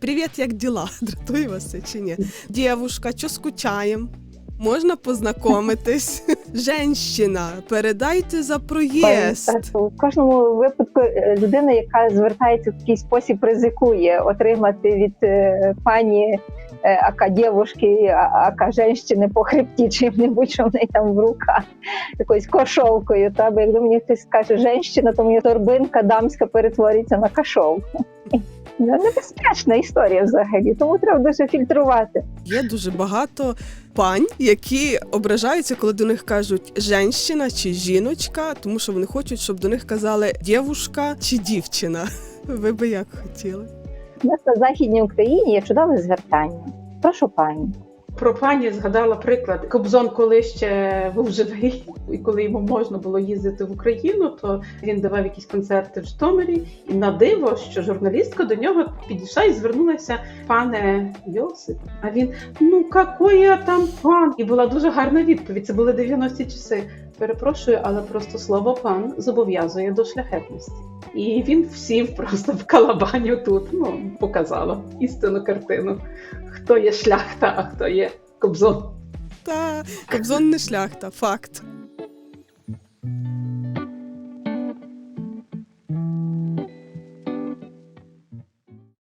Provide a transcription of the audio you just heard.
Привіт, як діла? Дратує вас це чи ні? Дівушка, що скучаєм? Можна познайомитись? Женщина, передайте за проїзд. В кожному випадку е, людина, яка звертається в такий спосіб, ризикує отримати від е, пані е, ака дівушки, ака женщини по хребті чим-небудь, що в неї там в руках, якоюсь кошовкою. Та? Бо якщо мені хтось скаже женщина, то мені торбинка дамська перетвориться на кошовку. Ну, Небезпечна історія взагалі, тому треба дуже фільтрувати. Є дуже багато пань, які ображаються, коли до них кажуть женщина чи жіночка, тому що вони хочуть, щоб до них казали дівушка чи дівчина. Ви би як хотіли? У нас на Західній Україні є чудове звертання. Прошу пані. Про пані згадала приклад. Кобзон, коли ще був живий, і коли йому можна було їздити в Україну, то він давав якісь концерти в Житомирі. І на диво, що журналістка до нього підійшла і звернулася, пане Йосип. А він ну какой я там пан? І була дуже гарна відповідь. Це були 90-ті часи. Перепрошую, але просто слово пан зобов'язує до шляхетності. І він всів просто в калабаню тут. Ну показала істинну картину. Хто є шляхта, а хто є кобзон. Та Кобзон не шляхта, факт.